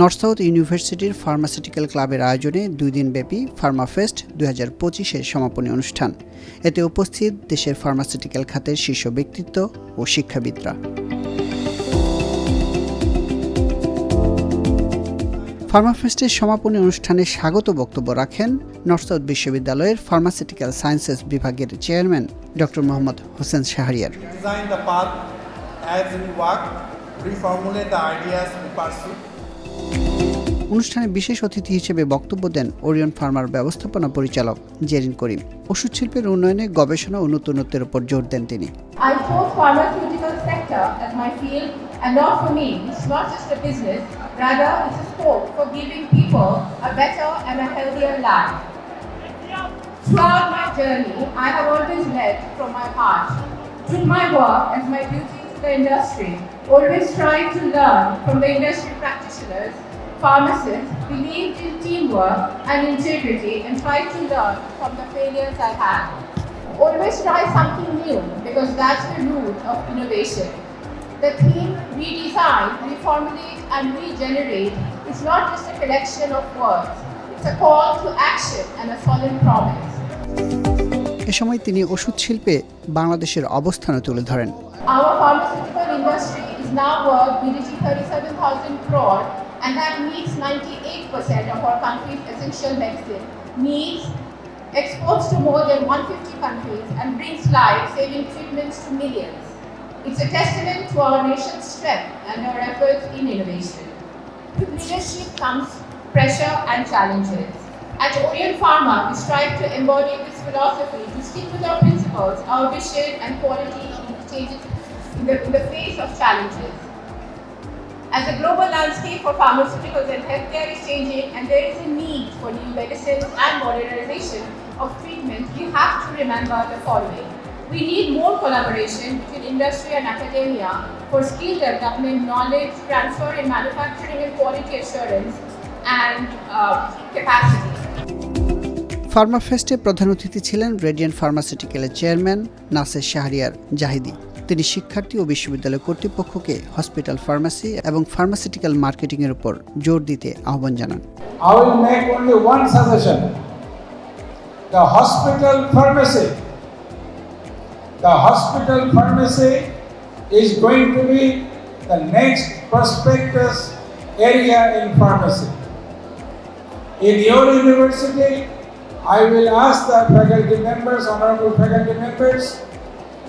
North south ইউনিভার্সিটির pharmaceutical ক্লাবের আয়োজনে দুই দিনব্যাপী ফার্মাফেস্ট দুই হাজার পঁচিশের সমাপনী অনুষ্ঠান। এতে উপস্থিত দেশের ফার্মাসিউটিক্যাল খাতের শীর্ষ ব্যক্তিত্ব ও শিক্ষাবিদরা। ফার্মাফেস্টের সমাপনী অনুষ্ঠানে স্বাগত বক্তব্য রাখেন নর্থ সাউথ বিশ্ববিদ্যালয়ের ফার্মাসিউটিক্যাল সায়েন্সেস বিভাগের chairman doctor Mohammad Hossain Shahriar. Reformulate the ideas we pursue. অনুষ্ঠানে বিশেষ অতিথি হিসেবে বক্তব্য দেন ওরিয়ন ফার্মার ব্যবস্থাপনা পরিচালক জেরিন করিম ওষুধ শিল্পের উন্নয়নে গবেষণা ও নতুনত্বের উপর জোর দেন তিনি and not for me, it's not just a business, rather it's a scope for giving people a better and a healthier life. Throughout my journey, I have always led from my heart. Through my work as my duty to the industry, always trying to learn from the industry practitioners, pharmacists, believed in teamwork and integrity and tried to learn from the failures I had. Always try something new because that's the root of innovation. The theme redesign, reformulate, and regenerate is not just a collection of words, it's a call to action and a solid promise. এ সময় তিনি ওষুধ শিল্পে বাংলাদেশের অবস্থানও তুলে ধরেন Our pharmaceutical industry is now worth BDT 37,000 crore, and that meets 98% of our country's essential medicine needs, exports to more than 150 countries, and brings life-saving treatments to millions. It's a testament to our nation's strength and our efforts in innovation. With leadership comes pressure and challenges. At Orient Pharma, we strive to embody this philosophy to stick with our principles, our vision, and quality in the in the face of challenges. As the global landscape for pharmaceuticals and healthcare is changing, and there is a need for new medicines and modernization of treatment, we have to remember the following. We need more collaboration between industry and academia for skill development, knowledge transfer in manufacturing and quality assurance, and uh, capacity. ফার্মাফেস্টে প্রধান অতিথি ছিলেন radiant ফার্মাসিউটিক্যালের chairman Naser Shahriar Zahidi তিনি শিক্ষার্থী ও বিশ্ববিদ্যালয় কর্তৃপক্ষকে hospital pharmacy এবং pharmaceutical মার্কেটিংয়ের উপর জোর দিতে আহ্বান জানান I will make only one suggestion. The hospital pharmacy. The hospital pharmacy is going to be the next prospectus area in pharmacy. In your university, I will ask the faculty members, honorable faculty members,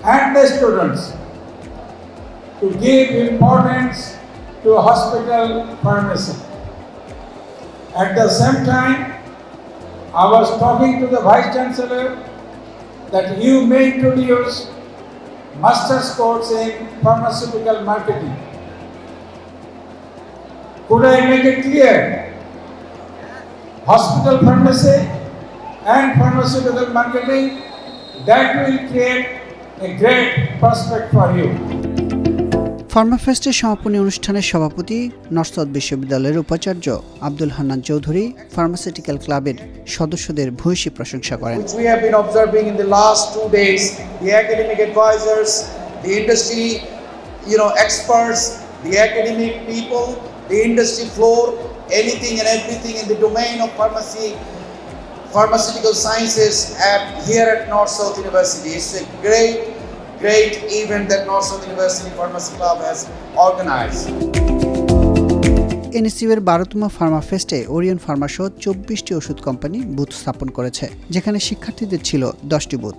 and the students to give importance to hospital pharmacy. At the same time, I was talking to the Vice Chancellor that you may introduce master's course in pharmaceutical marketing. Could I make it clear? Hospital pharmacy and pharmaceutical marketing, that will create a great prospect for you. ফার্মাফেস্টের সমাপনী অনুষ্ঠানের সভাপতি north বিশ্ববিদ্যালয়ের উপাচার্য Abdul Hannan Chowdhury pharmaceutical ক্লাবের সদস্যদের ভূয়সী প্রশংসা করেন we have been observing in the last two days, the academic advisors, the industry, you know, experts, the academic people, the industry floor, anything and everything in the domain of pharmacy, pharmaceutical sciences at here at North South University. It's a great, great event that North South University Pharmacy Club has organized. এনএসইউয়ের বারোতম pharma ফেস্টে Orion Pharma সহ চব্বিশটি ওষুধ company booth স্থাপন করেছে যেখানে শিক্ষার্থীদের ছিল দশটি বুথ